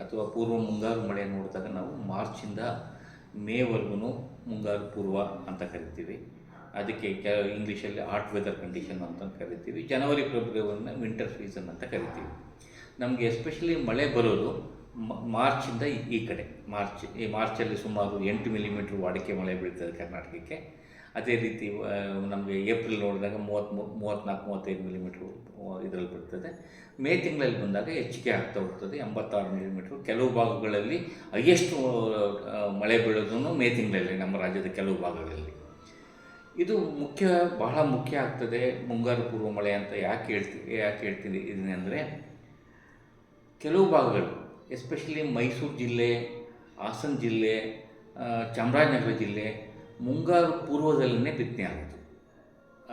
ಅಥವಾ ಪೂರ್ವ ಮುಂಗಾರು ಮಳೆ ನೋಡಿದಾಗ ನಾವು ಮಾರ್ಚಿಂದ ಮೇವರೆಗೂ ಮುಂಗಾರು ಪೂರ್ವ ಅಂತ ಕರಿತೀವಿ. ಅದಕ್ಕೆ ಕೆ ಇಂಗ್ಲೀಷಲ್ಲಿ ಹಾಟ್ ವೆದರ್ ಕಂಡೀಷನ್ ಅಂತ ಕರಿತೀವಿ. ಜನವರಿ ಫೆಬ್ರವರಿನ ವಿಂಟರ್ ಸೀಸನ್ ಅಂತ ಕರಿತೀವಿ. ನಮಗೆ ಎಸ್ಪೆಷಲಿ ಮಳೆ ಬರೋದು ಮಾರ್ಚಿಂದ ಈ- ಕಡೆ, ಮಾರ್ಚ್, ಈ ಮಾರ್ಚಲ್ಲಿ ಸುಮಾರು ಎಂಟು ಮಿಲಿಮೀಟ್ರ್ ವಾಡಿಕೆ ಮಳೆ ಬೀಳ್ತದೆ ಕರ್ನಾಟಕಕ್ಕೆ. ಅದೇ ರೀತಿ ನಮಗೆ ಏಪ್ರಿಲ್ ನೋಡಿದಾಗ ಮೂವತ್ತ್ ಮೂವತ್ತ್ನಾಲ್ಕು, ಮೂವತ್ತೈದು ಮಿಲಿಮೀಟ್ರ್ ಇದರಲ್ಲಿ ಬರ್ತದೆ ಮೇ ತಿಂಗಳಲ್ಲಿ ಬಂದಾಗ ಹೆಚ್ಚಿಗೆ ಆಗ್ತಾ ಹೋಗ್ತದೆ, ಎಂಬತ್ತಾರು ಮಿಲಿಮೀಟ್ರ್ ಕೆಲವು ಭಾಗಗಳಲ್ಲಿ ಹೈಯೆಸ್ಟ್ ಮಳೆ ಬೀಳೋದನ್ನು ಮೇ ತಿಂಗಳಲ್ಲಿ, ನಮ್ಮ ರಾಜ್ಯದ ಕೆಲವು ಭಾಗಗಳಲ್ಲಿ. ಇದು ಮುಖ್ಯ, ಬಹಳ ಮುಖ್ಯ ಆಗ್ತದೆ, ಮುಂಗಾರು ಪೂರ್ವ ಮಳೆ ಅಂತ ಯಾಕೆ ಹೇಳ್ತೀವಿ ಯಾಕೆ ಹೇಳ್ತೀನಿ ಇದನ್ನೆಂದರೆ ಕೆಲವು ಭಾಗಗಳು ಎಸ್ಪೆಷಲಿ ಮೈಸೂರು ಜಿಲ್ಲೆ, ಹಾಸನ ಜಿಲ್ಲೆ ಚಾಮರಾಜನಗರ ಜಿಲ್ಲೆ, ಮುಂಗಾರು ಪೂರ್ವದಲ್ಲೇ ಬಿತ್ತನೆ ಆಗೋದು.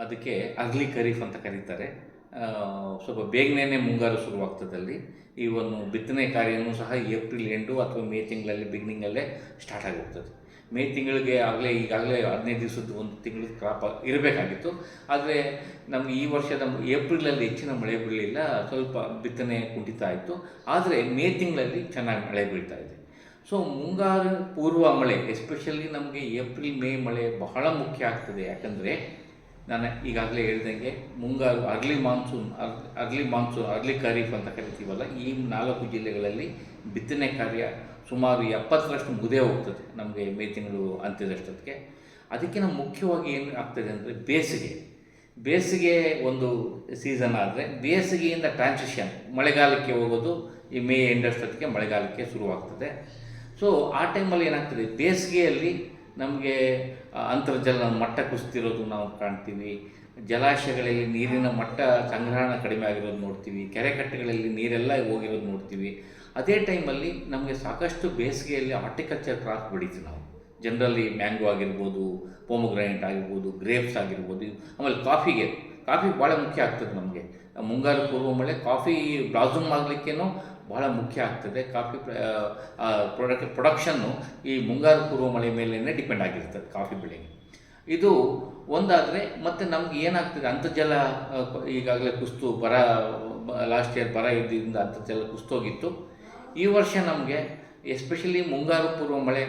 ಅದಕ್ಕೆ ಅಗ್ಲಿ ಖರೀಫ್ ಅಂತ ಕರೀತಾರೆ. ಸ್ವಲ್ಪ ಬೇಗನೆ ಮುಂಗಾರು ಶುರುವಾಗ್ತದಲ್ಲಿ ಈ ಒಂದು ಬಿತ್ತನೆ ಕಾರ್ಯನೂ ಸಹ ಏಪ್ರಿಲ್ ಎಂಟು ಅಥವಾ ಮೇ ತಿಂಗಳಲ್ಲಿ ಬಿಗ್ನಿಂಗಲ್ಲೇ ಸ್ಟಾರ್ಟ್ ಆಗೋಗ್ತದೆ ಮೇ ತಿಂಗಳಿಗೆ ಆಗಲೇ, ಈಗಾಗಲೇ ಹದಿನೈದು ದಿವಸದ ಒಂದು ತಿಂಗಳು ಕ್ರಾಪ್ ಇರಬೇಕಾಗಿತ್ತು. ಆದರೆ ನಮಗೆ ಈ ವರ್ಷದ ಏಪ್ರಿಲಲ್ಲಿ ಹೆಚ್ಚಿನ ಮಳೆ ಬೀಳಲಿಲ್ಲ, ಸ್ವಲ್ಪ ಬಿತ್ತನೆ ಕುಂಠಿತ ಆಯಿತು ಆದರೆ ಮೇ ತಿಂಗಳಲ್ಲಿ ಚೆನ್ನಾಗಿ ಮಳೆ ಬೀಳ್ತಾ ಇದೆ. ಸೊ ಮುಂಗಾರು ಪೂರ್ವ ಮಳೆ ಎಸ್ಪೆಷಲಿ ನಮಗೆ ಏಪ್ರಿಲ್, ಮೇ ಮಳೆ ಬಹಳ ಮುಖ್ಯ ಆಗ್ತದೆ. ಯಾಕಂದರೆ ನಾನು ಈಗಾಗಲೇ ಹೇಳ್ದಂಗೆ ಮುಂಗಾರು early monsoon early monsoon early kharif ಅಂತ ಕರಿತೀವಲ್ಲ, ಈ ನಾಲ್ಕು ಜಿಲ್ಲೆಗಳಲ್ಲಿ ಬಿತ್ತನೆ ಕಾರ್ಯ ಸುಮಾರು ಎಪ್ಪತ್ತರಷ್ಟು ಮುದೇ ಹೋಗ್ತದೆ ನಮಗೆ ಮೇ ತಿಂಗಳು ಅಂತ್ಯದಷ್ಟೊತ್ತಿಗೆ. ಅದಕ್ಕಿಂತ ಮುಖ್ಯವಾಗಿ ಏನು ಆಗ್ತದೆ ಅಂದರೆ ಬೇಸಿಗೆ. ಬೇಸಿಗೆ ಒಂದು ಸೀಸನ್ ಆದರೆ ಬೇಸಿಗೆಯಿಂದ ಟ್ರಾನ್ಸಿಷನ್ ಮಳೆಗಾಲಕ್ಕೆ ಹೋಗೋದು ಈ ಮೇ ಎಂಡಷ್ಟೊತ್ತಿಗೆ ಮಳೆಗಾಲಕ್ಕೆ ಶುರುವಾಗ್ತದೆ. ಸೊ ಆ ಟೈಮಲ್ಲಿ ಏನಾಗ್ತದೆ, ಬೇಸಿಗೆಯಲ್ಲಿ ನಮಗೆ ಅಂತರ್ಜಲ ಮಟ್ಟ ಕುಸ್ತಿರೋದು ನಾವು ಕಾಣ್ತೀವಿ. ಜಲಾಶಯಗಳಲ್ಲಿ ನೀರಿನ ಮಟ್ಟ ಸಂಗ್ರಹಣ ಕಡಿಮೆ ಆಗಿರೋದು ನೋಡ್ತೀವಿ ಕೆರೆ ಕಟ್ಟೆಗಳಲ್ಲಿ ನೀರೆಲ್ಲ ಹೋಗಿರೋದು ನೋಡ್ತೀವಿ. ಅದೇ ಟೈಮಲ್ಲಿ ನಮಗೆ ಸಾಕಷ್ಟು ಬೇಸಿಗೆಯಲ್ಲಿ ಆರ್ಟಿಕಲ್ಚರ್ ಕ್ರಾಪ್ ಬೆಳಿತೀವಿ ನಾವು. ಜನರಲಿ ಮ್ಯಾಂಗೋ ಆಗಿರ್ಬೋದು, ಪೋಮೊಗ್ರಾನೆಟ್ ಆಗಿರ್ಬೋದು, ಗ್ರೇಪ್ಸ್ ಆಗಿರ್ಬೋದು, ಆಮೇಲೆ ಕಾಫಿಗೆ. ಕಾಫಿ ಭಾಳ ಮುಖ್ಯ ಆಗ್ತದೆ ನಮಗೆ. ಮುಂಗಾರು ಪೂರ್ವ ಮಳೆ ಕಾಫಿ ಬ್ಲಾಸಮ್ ಆಗಲಿಕ್ಕೇನು ಭಾಳ ಮುಖ್ಯ ಆಗ್ತದೆ. ಕಾಫಿ ಪ್ರೊಡಕ್ಟ್ ಪ್ರೊಡಕ್ಷನ್ನು ಈ ಮುಂಗಾರು ಪೂರ್ವ ಮಳೆ ಮೇಲೇ ಡಿಪೆಂಡ್ ಆಗಿರ್ತದೆ ಕಾಫಿ ಬೆಳೆಗೆ. ಇದು ಒಂದಾದರೆ ಮತ್ತು ನಮ್ಗೆ ಏನಾಗ್ತದೆ, ಅಂತರ್ಜಲ ಈಗಾಗಲೇ ಕುಸ್ತು ಬರ ಲಾಸ್ಟ್ ಇಯರ್ ಬರ ಇದ್ದಿಂದ ಅಂತರ್ಜಲ ಕುಸ್ತೋಗಿತ್ತು. ಈ ವರ್ಷ ನಮಗೆ ಎಸ್ಪೆಷಲಿ ಮುಂಗಾರು ಪೂರ್ವ ಮಳೆ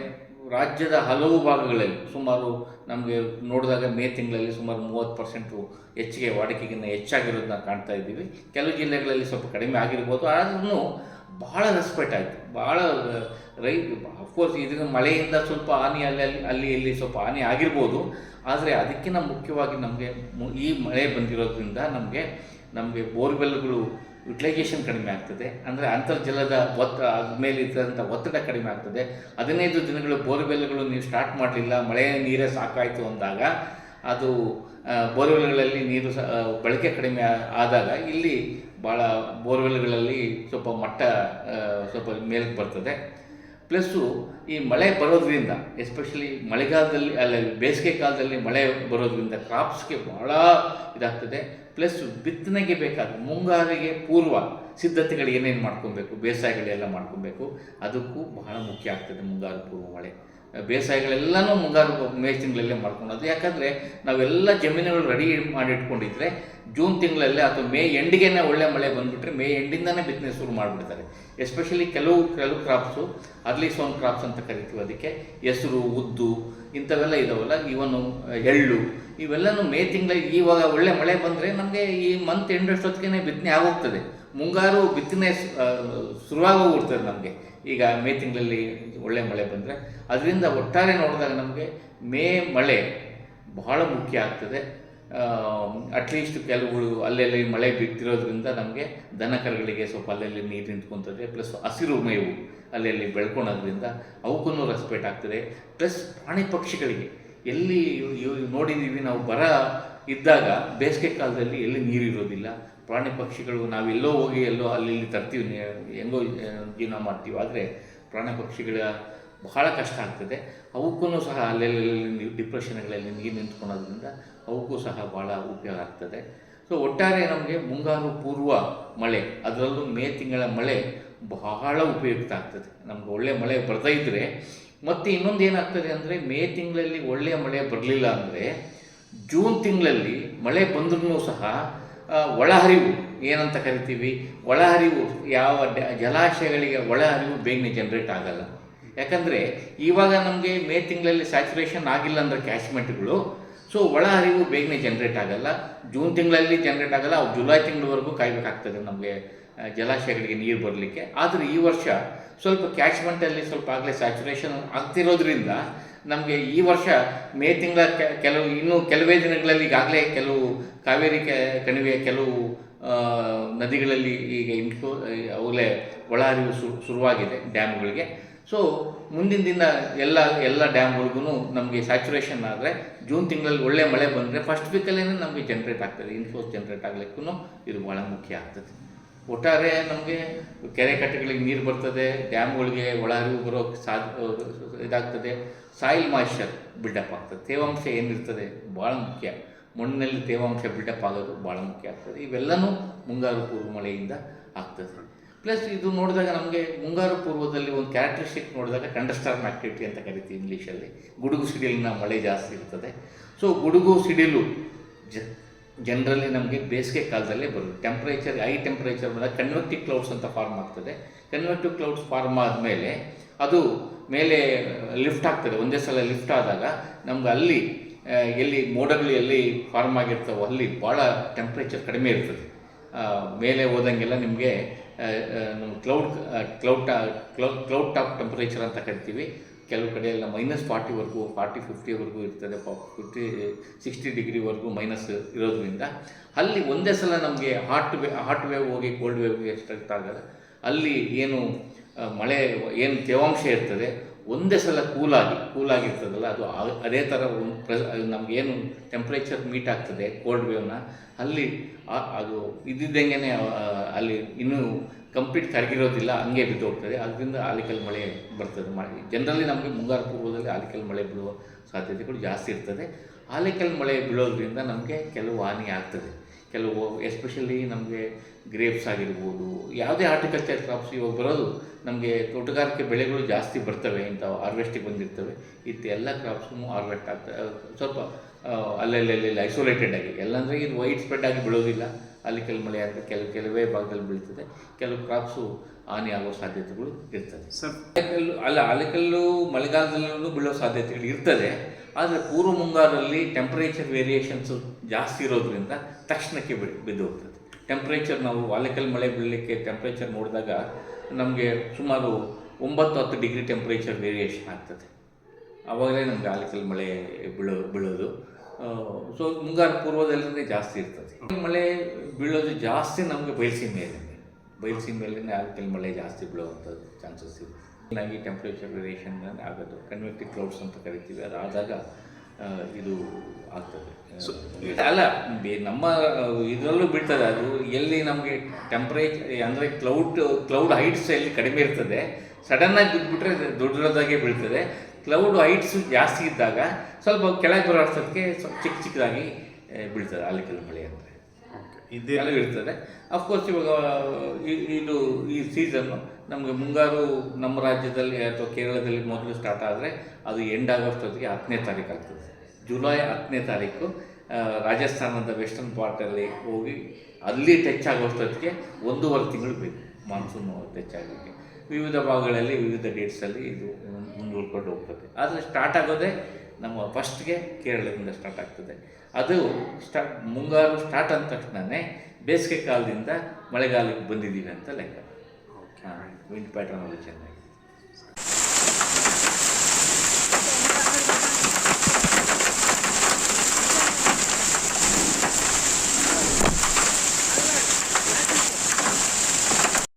ರಾಜ್ಯದ ಹಲವು ಭಾಗಗಳಲ್ಲಿ ಸುಮಾರು ನಮಗೆ ನೋಡಿದಾಗ ಮೇ ತಿಂಗಳಲ್ಲಿ ಸುಮಾರು ಮೂವತ್ತು ಪರ್ಸೆಂಟು ಹೆಚ್ಚಿಗೆ ವಾಡಿಕೆಗಿಂತ ಹೆಚ್ಚಾಗಿರೋದನ್ನ ಕಾಣ್ತಾ ಇದ್ದೀವಿ. ಕೆಲವು ಜಿಲ್ಲೆಗಳಲ್ಲಿ ಸ್ವಲ್ಪ ಕಡಿಮೆ ಆಗಿರ್ಬೋದು. ಆದ್ರೂ ಭಾಳ ರೆಸ್ಪೆಕ್ಟ್ ಆಯಿತು ಭಾಳ ರೈ ಅಫ್ಕೋರ್ಸ್ ಇದರಿಂದ ಮಳೆಯಿಂದ ಸ್ವಲ್ಪ ಹಾನಿ ಅಲ್ಲಿ ಅಲ್ಲಿ ಅಲ್ಲಿ, ಇಲ್ಲಿ ಸ್ವಲ್ಪ ಹಾನಿ ಆಗಿರ್ಬೋದು. ಆದರೆ ಅದಕ್ಕಿಂತ ಮುಖ್ಯವಾಗಿ ನಮಗೆ ಈ ಮಳೆ ಬಂದಿರೋದ್ರಿಂದ ನಮಗೆ ನಮಗೆ ಬೋರ್ವೆಲ್ಗಳು ಯುಟಿಲೈಸೇಷನ್ ಕಡಿಮೆ ಆಗ್ತದೆ. ಅಂದರೆ ಅಂತರ್ಜಲದ ಒತ್ತ ಅದ್ರ ಇದ್ದಂಥ ಒತ್ತಡ ಕಡಿಮೆ ಆಗ್ತದೆ. ಹದಿನೈದು ದಿನಗಳು ಬೋರ್ವೆಲ್ಗಳು ನೀವು ಸ್ಟಾರ್ಟ್ ಮಾಡಲಿಲ್ಲ, ಮಳೆ ನೀರೇ ಸಾಕಾಯಿತು ಅಂದಾಗ ಅದು ಬೋರ್ವೆಲ್ಗಳಲ್ಲಿ ನೀರು ಸ ಬಳಕೆ ಕಡಿಮೆ ಆದಾಗ ಇಲ್ಲಿ ಭಾಳ ಬೋರ್ವೆಲ್ಗಳಲ್ಲಿ ಸ್ವಲ್ಪ ಮಟ್ಟ ಸ್ವಲ್ಪ ಮೇಲಕ್ಕೆ ಬರ್ತದೆ. ಪ್ಲಸ್ಸು ಈ ಮಳೆ ಬರೋದ್ರಿಂದ, ಎಸ್ಪೆಷಲಿ ಮಳೆಗಾಲದಲ್ಲಿ, ಅಲ್ಲ, ಬೇಸಿಗೆ ಕಾಲದಲ್ಲಿ ಮಳೆ ಬರೋದ್ರಿಂದ ಕ್ರಾಪ್ಸ್ಗೆ ಭಾಳ ಇದಾಗ್ತದೆ. ಪ್ಲಸ್ ಬಿತ್ತನೆಗೆ ಬೇಕಾದ ಮುಂಗಾರಿಗೆ ಪೂರ್ವ ಸಿದ್ಧತೆಗಳು ಏನೇನು ಮಾಡ್ಕೊಬೇಕು, ಬೇಸಾಯಗಳೆಲ್ಲ ಮಾಡ್ಕೊಬೇಕು, ಅದಕ್ಕೂ ಬಹಳ ಮುಖ್ಯ ಆಗ್ತದೆ ಮುಂಗಾರು ಪೂರ್ವ ಮಳೆ. ಬೇಸಾಯಗಳೆಲ್ಲನೂ ಮುಂಗಾರು ಮೇ ತಿಂಗಳಲ್ಲೇ ಮಾಡ್ಕೊಳೋದು ಯಾಕಂದರೆ ನಾವೆಲ್ಲ ಜಮೀನುಗಳು ರೆಡಿ ಮಾಡಿ ಇಟ್ಕೊಂಡಿದ್ರೆ ಜೂನ್ ತಿಂಗಳಲ್ಲೇ ಅಥವಾ ಮೇ ಎಂಡಿಗೆನೇ ಒಳ್ಳೆ ಮಳೆ ಬಂದುಬಿಟ್ರೆ ಮೇ ಎಂಡಿಂದನೇ ಬಿತ್ತನೆ ಶುರು ಮಾಡಿಬಿಡ್ತಾರೆ. ಎಸ್ಪೆಷಲಿ ಕೆಲವು ಕೆಲವು ಕ್ರಾಪ್ಸು ಅರ್ಲಿ ಸೋನ್ ಕ್ರಾಪ್ಸ್ ಅಂತ ಕರಿತೀವಿ ಅದಕ್ಕೆ. ಹೆಸರು, ಉದ್ದು ಇಂಥವೆಲ್ಲ ಇದಾವಲ್ಲ ಇವನು ಎಳ್ಳು ಇವೆಲ್ಲನೂ ಮೇ ತಿಂಗಳ ಇವಾಗ ಒಳ್ಳೆ ಮಳೆ ಬಂದರೆ ನಮಗೆ ಈ ಮಂತ್ ಎಂಡಷ್ಟೊತ್ತಿಗೆ ಬಿತ್ತನೆ ಆಗೋಗ್ತದೆ. ಮುಂಗಾರು ಬಿತ್ತನೆ ಶುರುವಾಗೋಗ್ಬಿಡ್ತದೆ ನಮಗೆ. ಈಗ ಮೇ ತಿಂಗಳಲ್ಲಿ ಒಳ್ಳೆ ಮಳೆ ಬಂದರೆ, ಅದರಿಂದ ಒಟ್ಟಾರೆ ನೋಡಿದಾಗ ನಮಗೆ ಮೇ ಮಳೆ ಬಹಳ ಮುಖ್ಯ ಆಗ್ತದೆ. ಅಟ್ಲೀಸ್ಟ್ ಕೆಲವುಗಳು ಅಲ್ಲೆಲ್ಲಿ ಮಳೆ ಬಿತ್ತಿರೋದ್ರಿಂದ ನಮಗೆ ದನ ಕರುಗಳಿಗೆ ಸ್ವಲ್ಪ ಅಲ್ಲೆಲ್ಲಿ ನೀರು ನಿಂತ್ಕೊತದೆ ಪ್ಲಸ್ ಹಸಿರು ಮೇವು ಅಲ್ಲೆಲ್ಲಿ ಬೆಳ್ಕೊಳೋದ್ರಿಂದ ಅವಕ್ಕೂ ರೆಸ್ಪೆಕ್ಟ್ ಆಗ್ತದೆ. ಪ್ಲಸ್ ಪ್ರಾಣಿ ಪಕ್ಷಿಗಳಿಗೆ ಎಲ್ಲಿ ನೋಡಿದ್ದೀವಿ ನಾವು ಬರ ಇದ್ದಾಗ ಬೇಸಿಗೆ ಕಾಲದಲ್ಲಿ ಎಲ್ಲಿ ನೀರು ಇರೋದಿಲ್ಲ ಪ್ರಾಣಿ ಪಕ್ಷಿಗಳು ನಾವೆಲ್ಲೋ ಹೋಗಿ ಎಲ್ಲೋ ಅಲ್ಲಿ ಇಲ್ಲಿ ತರ್ತೀವಿ ಹೆಂಗೋ ಜೀವನ ಮಾಡ್ತೀವಿ. ಆದರೆ ಪ್ರಾಣಿ ಪಕ್ಷಿಗಳ ಬಹಳ ಕಷ್ಟ ಆಗ್ತದೆ. ಅವಕ್ಕೂ ಸಹ ಅಲ್ಲೆಲ್ಲಿ ಡಿಪ್ರೆಷನ್ಗಳಲ್ಲಿ ನೀರು ನಿಂತ್ಕೊಳೋದ್ರಿಂದ ಅವಕ್ಕೂ ಸಹ ಭಾಳ ಉಪಯೋಗ ಆಗ್ತದೆ. ಸೊ, ಒಟ್ಟಾರೆ ನಮಗೆ ಮುಂಗಾರು ಪೂರ್ವ ಮಳೆ, ಅದರಲ್ಲೂ ಮೇ ತಿಂಗಳ ಮಳೆ ಬಹಳ ಉಪಯುಕ್ತ ಆಗ್ತದೆ. ನಮ್ಗೆ ಒಳ್ಳೆ ಮಳೆ ಬರ್ತಾ ಇದ್ದರೆ ಮತ್ತು ಇನ್ನೊಂದು ಏನಾಗ್ತದೆ ಅಂದರೆ ಮೇ ತಿಂಗಳಲ್ಲಿ ಒಳ್ಳೆಯ ಮಳೆ ಬರಲಿಲ್ಲ ಅಂದರೆ ಜೂನ್ ತಿಂಗಳಲ್ಲಿ ಮಳೆ ಬಂದ್ರೂ ಸಹ ಒಳಹರಿವು ಏನಂತ ಕರಿತೀವಿ? ಒಳಹರಿವು ಯಾವ ಜಲಾಶಯಗಳಿಗೆ ಒಳಹರಿವು ಬೇಗನೆ ಜನ್ರೇಟ್ ಆಗಲ್ಲ. ಯಾಕಂದರೆ ಇವಾಗ ನಮಗೆ ಮೇ ತಿಂಗಳಲ್ಲಿ ಸ್ಯಾಚುರೇಷನ್ ಆಗಿಲ್ಲ ಅಂದರೆ ಕ್ಯಾಶ್ಮೆಂಟ್ಗಳು ಸೊ ಒಳಹರಿವು ಬೇಗನೆ ಜನ್ರೇಟ್ ಆಗಲ್ಲ. ಜೂನ್ ತಿಂಗಳಲ್ಲಿ ಜನ್ರೇಟ್ ಆಗಲ್ಲ. ಅವು ಜುಲೈ ತಿಂಗಳವರೆಗೂ ಕಾಯಬೇಕಾಗ್ತದೆ ನಮಗೆ ಜಲಾಶಯಗಳಿಗೆ ನೀರು ಬರಲಿಕ್ಕೆ. ಆದರೆ ಈ ವರ್ಷ ಸ್ವಲ್ಪ ಕ್ಯಾಚ್ಮೆಂಟಲ್ಲಿ ಸ್ವಲ್ಪ ಆಗಲೇ ಸ್ಯಾಚುರೇಷನ್ ಆಗ್ತಿರೋದ್ರಿಂದ ನಮಗೆ ಈ ವರ್ಷ ಮೇ ತಿಂಗಳ ಕೆಲವು, ಇನ್ನೂ ಕೆಲವೇ ದಿನಗಳಲ್ಲಿ ಈಗಾಗಲೇ ಕೆಲವು ಕಾವೇರಿ ಕಣಿವೆಯ ಕೆಲವು ನದಿಗಳಲ್ಲಿ ಈಗ ಇನ್ಫ್ಲೋ ಅವುಗಳೇ ಒಳಹರಿವು ಶುರುವಾಗಿದೆ ಡ್ಯಾಮ್ಗಳಿಗೆ. ಸೊ ಮುಂದಿನ ದಿನ ಎಲ್ಲ ಎಲ್ಲ ಡ್ಯಾಮ್ಗಳಿಗೂ ನಮಗೆ ಸ್ಯಾಚುರೇಷನ್ ಆದರೆ ಜೂನ್ ತಿಂಗಳಲ್ಲಿ ಒಳ್ಳೆ ಮಳೆ ಬಂದರೆ ಫಸ್ಟ್ ವೀಕಲ್ಲೇ ನಮಗೆ ಜನ್ರೇಟ್ ಆಗ್ತದೆ. ಇನ್ಫ್ಲೋಸ್ ಜನ್ರೇಟ್ ಆಗಲಿಕ್ಕೂ ಇದು ಭಾಳ ಮುಖ್ಯ ಆಗ್ತದೆ. ಒಟ್ಟಾರೆ ನಮಗೆ ಕೆರೆ ಕಟ್ಟೆಗಳಿಗೆ ನೀರು ಬರ್ತದೆ, ಡ್ಯಾಮ್ಗಳಿಗೆ ಒಳಹರಿವು ಬರೋ ಸಾಧ್ ಇದಾಗ್ತದೆ. ಸಾಯಿಲ್ ಮಾಯಿಶ್ಚರ್ ಬಿಲ್ಡಪ್ ಆಗ್ತದೆ. ತೇವಾಂಶ ಏನಿರ್ತದೆ ಭಾಳ ಮುಖ್ಯ. ಮಣ್ಣಿನಲ್ಲಿ ತೇವಾಂಶ ಬಿಲ್ಡಪ್ ಆಗೋದು ಭಾಳ ಮುಖ್ಯ ಆಗ್ತದೆ. ಇವೆಲ್ಲನೂ ಮುಂಗಾರು ಪೂರ್ವ ಮಳೆಯಿಂದ ಆಗ್ತದೆ. ಪ್ಲಸ್ ಇದು ನೋಡಿದಾಗ ನಮಗೆ ಮುಂಗಾರು ಪೂರ್ವದಲ್ಲಿ ಒಂದು ಕ್ಯಾರೆಕ್ಟರಿಸ್ಟಿಕ್ ನೋಡಿದಾಗ ಕಂಡಸ್ಟರ್ ಆಕ್ಟಿವಿಟಿ ಅಂತ ಕರಿತೀವಿ ಇಂಗ್ಲೀಷಲ್ಲಿ ಗುಡುಗು ಸಿಡಿಲಿನ ಮಳೆ ಜಾಸ್ತಿ ಇರ್ತದೆ. ಸೊ ಗುಡುಗು ಸಿಡಿಲು ಜ ಜನರಲಿ ನಮಗೆ ಬೇಸಿಗೆ ಕಾಲದಲ್ಲೇ ಬರುತ್ತೆ. ಟೆಂಪ್ರೇಚರ್ ಹೈ ಟೆಂಪ್ರೇಚರ್ ಬಂದಾಗ ಕನ್ವೆಕ್ಟಿವ್ ಕ್ಲೌಡ್ಸ್ ಅಂತ ಫಾರ್ಮ್ ಆಗ್ತದೆ. ಕನ್ವೆಕ್ಟಿವ್ ಕ್ಲೌಡ್ಸ್ ಫಾರ್ಮ್ ಆದಮೇಲೆ ಅದು ಮೇಲೆ ಲಿಫ್ಟ್ ಆಗ್ತದೆ. ಒಂದೇ ಸಲ ಲಿಫ್ಟ್ ಆದಾಗ ನಮ್ಗೆ ಅಲ್ಲಿ ಎಲ್ಲಿ ಮೋಡಗಳು ಎಲ್ಲಿ ಫಾರ್ಮ್ ಆಗಿರ್ತವೋ ಅಲ್ಲಿ ಭಾಳ ಟೆಂಪ್ರೇಚರ್ ಕಡಿಮೆ ಇರ್ತದೆ. ಮೇಲೆ ಹೋದಂಗೆಲ್ಲ ನಿಮಗೆ cloud cloud cloud top temperature ಅಂತ ಕರಿತೀವಿ. ಕೆಲವು ಕಡೆ ಎಲ್ಲ ಮೈನಸ್ ಫಾರ್ಟಿವರೆಗೂ ಫಾರ್ಟಿ ಫಿಫ್ಟಿವರೆಗೂ ಇರ್ತದೆ ಫಿಫ್ಟಿ ಸಿಕ್ಸ್ಟಿ ಡಿಗ್ರಿವರೆಗೂ ಮೈನಸ್ ಇರೋದ್ರಿಂದ ಅಲ್ಲಿ ಒಂದೇ ಸಲ ನಮಗೆ ಹಾಟ್ ವೇ ಹಾಟ್ ವೇವ್ ಹೋಗಿ ಕೋಲ್ಡ್ ವೇವ್ಗೆ ಇದ್ದಾರೆ ಅಲ್ಲಿ ಏನು ಮಳೆ, ಏನು ತೇವಾಂಶ ಇರ್ತದೆ ಒಂದೇ ಸಲ ಕೂಲಾಗಿ ಕೂಲಾಗಿರ್ತದಲ್ಲ ಅದು ಅದೇ ಥರ ಪ್ರ ನಮಗೇನು ಟೆಂಪ್ರೇಚರ್ ಮೀಟ್ ಆಗ್ತದೆ ಕೋಲ್ಡ್ ವೇವ್ನ ಅಲ್ಲಿ ಅದು ಇದ್ದಿದ್ದಂಗೆ ಅಲ್ಲಿ ಇನ್ನೂ ಕಂಪ್ಲೀಟ್ ಕರಗಿರೋದಿಲ್ಲ, ಹಂಗೆ ಬಿದ್ದು ಹೋಗ್ತದೆ. ಅದರಿಂದ ಆಲಿಕಲ್ ಮಳೆ ಬರ್ತದೆ. ಮಳೆ ಜನರಲಿ ನಮಗೆ ಮುಂಗಾರು ಪೂರ್ವದಲ್ಲಿ ಆಲಿಕಲ್ ಮಳೆ ಬೀಳುವ ಸಾಧ್ಯತೆಗಳು ಜಾಸ್ತಿ ಇರ್ತದೆ. ಆಲಿಕಲ್ ಮಳೆ ಬೀಳೋದ್ರಿಂದ ನಮಗೆ ಕೆಲವು ಹಾನಿ ಆಗ್ತದೆ. ಕೆಲವು ಎಸ್ಪೆಷಲಿ ನಮಗೆ ಗ್ರೇಪ್ಸ್ ಆಗಿರ್ಬೋದು ಯಾವುದೇ ಆರ್ಟಿಕಲ್ಚರ್ ಕ್ರಾಪ್ಸ್ ಇವಾಗ ಬರೋದು ನಮಗೆ ತೋಟಗಾರಿಕೆ ಬೆಳೆಗಳು ಜಾಸ್ತಿ ಬರ್ತವೆ ಇಂಥ ಹಾರ್ವೆಸ್ಟಿಗೆ ಬಂದಿರ್ತವೆ. ಇತ್ತು ಎಲ್ಲ ಕ್ರಾಪ್ಸೂ ಹಾರ್ವೆಸ್ಟ್ ಆಗ್ತದೆ ಸ್ವಲ್ಪ ಅಲ್ಲಲ್ಲೆಲ್ಲ ಅಲ್ಲಲ್ಲಿ ಐಸೋಲೇಟೆಡ್ ಆಗಿ. ಎಲ್ಲಂದರೆ ಇದು ವೈಟ್ ಸ್ಪ್ರೆಡ್ ಆಗಿ ಬೆಳೋದಿಲ್ಲ. ಕೆಲವು ಮಳೆ ಆದರೆ ಕೆಲವು ಕೆಲವೇ ಭಾಗದಲ್ಲಿ ಬೀಳ್ತದೆ. ಕೆಲವು ಕ್ರಾಪ್ಸು ಹಾನಿ ಆಗೋ ಸಾಧ್ಯತೆಗಳು ಇರ್ತದೆ. ಸರ್. ಅಲೆಕಲ್ಲು ಅಲ್ಲ ಅಲೆಕಲ್ಲು ಮಳೆಗಾಲದಲ್ಲೂ ಬೀಳೋ ಸಾಧ್ಯತೆಗಳು ಇರ್ತದೆ. ಆದರೆ ಪೂರ್ವ ಮುಂಗಾರಲ್ಲಿ ಟೆಂಪರೇಚರ್ ವೇರಿಯೇಷನ್ಸು ಜಾಸ್ತಿ ಇರೋದ್ರಿಂದ ತಕ್ಷಣಕ್ಕೆ ಬಿದ್ದು ಹೋಗ್ತದೆ. ಟೆಂಪ್ರೇಚರ್ ನಾವು ವಾಲೆಕಲ್ ಮಳೆ ಬೀಳಲಿಕ್ಕೆ ಟೆಂಪ್ರೇಚರ್ ನೋಡಿದಾಗ ನಮಗೆ ಸುಮಾರು ಒಂಬತ್ತು ಹತ್ತು ಡಿಗ್ರಿ ಟೆಂಪ್ರೇಚರ್ ವೇರಿಯೇಷನ್ ಆಗ್ತದೆ. ಆವಾಗಲೇ ನಮಗೆ ಆಲಿಕಲ್ ಮಳೆ ಬೀಳೋ, ಬೀಳೋದು. ಸೊ ಮುಂಗಾರು ಪೂರ್ವದಲ್ಲೇ ಜಾಸ್ತಿ ಇರ್ತದೆ. ಮಳೆ ಬೀಳೋದು ಜಾಸ್ತಿ ನಮಗೆ ಬಯಲುಸೀಮೆಯಲ್ಲಿ ಬಯಲುಸೀಮೆಯಲ್ಲೇ ಆಲಿಕಲ್ ಮಳೆ ಜಾಸ್ತಿ ಬೀಳುವಂಥದ್ದು ಚಾನ್ಸಸ್ ಇದೆ ಚೆನ್ನಾಗಿ ಟೆಂಪ್ರೇಚರ್ ವೇರಿಯೇಷನ್ ಆಗೋದು. ಕನ್ವೆಕ್ಟಿವ್ ಕ್ಲೌಡ್ಸ್ ಅಂತ ಕರಿತೀವಿ, ಅದಾದಾಗ ಇದು ಆಗ್ತದೆ. ಅಲ್ಲ ನಮ್ಮ ಇದರಲ್ಲೂ ಬಿಡ್ತದೆ ಅದು. ಎಲ್ಲಿ ನಮಗೆ ಟೆಂಪ್ರೇಚರ್ ಅಂದರೆ ಕ್ಲೌಡ್ ಕ್ಲೌಡ್ ಹೈಟ್ಸ್ ಎಲ್ಲಿ ಕಡಿಮೆ ಇರ್ತದೆ ಸಡನ್ನಾಗಿ ಬಿದ್ದುಬಿಟ್ರೆ ದೊಡ್ಡದಾಗೆ ಬೀಳ್ತದೆ. ಕ್ಲೌಡ್ ಹೈಟ್ಸ್ ಜಾಸ್ತಿ ಇದ್ದಾಗ ಸ್ವಲ್ಪ ಕೆಳಗೆ ಬರೋ ಸ್ವಲ್ಪ ಚಿಕ್ಕ ಚಿಕ್ಕದಾಗಿ ಬೀಳ್ತದೆ ಅಲ್ಲಿ ಕೆಲವು ಮಳೆ ಅಂದರೆ ಇದೆಲ್ಲ ಇರ್ತದೆ. ಅಫ್ಕೋರ್ಸ್ ಇವಾಗ ಇದು ಈ ಸೀಸನ್ನು ನಮಗೆ ಮುಂಗಾರು ನಮ್ಮ ರಾಜ್ಯದಲ್ಲಿ ಅಥವಾ ಕೇರಳದಲ್ಲಿ ಮೊದಲು ಸ್ಟಾರ್ಟ್ ಆದರೆ ಅದು ಎಂಡ್ ಆಗೋಷ್ಟೊತ್ತಿಗೆ ಹತ್ತನೇ ತಾರೀಕು ಆಗ್ತದೆ. ಜುಲೈ ಹತ್ತನೇ ತಾರೀಕು ರಾಜಸ್ಥಾನದ ವೆಸ್ಟರ್ನ್ ಪಾರ್ಟಲ್ಲಿ ಹೋಗಿ ಅಲ್ಲಿ ಟಚ್ ಆಗೋಷ್ಟೊತ್ತಿಗೆ ಒಂದೂವರೆ ತಿಂಗಳು ಬೇಕು ಮಾನ್ಸೂನ್ ಟಚ್ ಆಗಲಿಕ್ಕೆ. ವಿವಿಧ ಭಾಗಗಳಲ್ಲಿ ವಿವಿಧ ಡೇಟ್ಸಲ್ಲಿ ಇದು ಮುಂದುವರ್ಕೊಂಡು ಹೋಗ್ತದೆ. ಆದರೆ ಸ್ಟಾರ್ಟ್ ಆಗೋದೇ ನಮ್ಮ ಫಸ್ಟ್ಗೆ ಕೇರಳದಿಂದ ಸ್ಟಾರ್ಟ್ ಆಗ್ತದೆ. ಅದು ಸ್ಟಾರ್ಟ್ ಮುಂಗಾರು ಸ್ಟಾರ್ಟ್ ಅಂದ ತಕ್ಷಣವೇ ಬೇಸಿಗೆ ಕಾಲದಿಂದ ಮಳೆಗಾಲಕ್ಕೆ ಬಂದಿದ್ದೀವಿ ಅಂತ ಲೆಕ್ಕ. ವಿಂಡ್ ಪ್ಯಾಟರ್ನಲ್ಲಿ ಚೆನ್ನಾಗಿ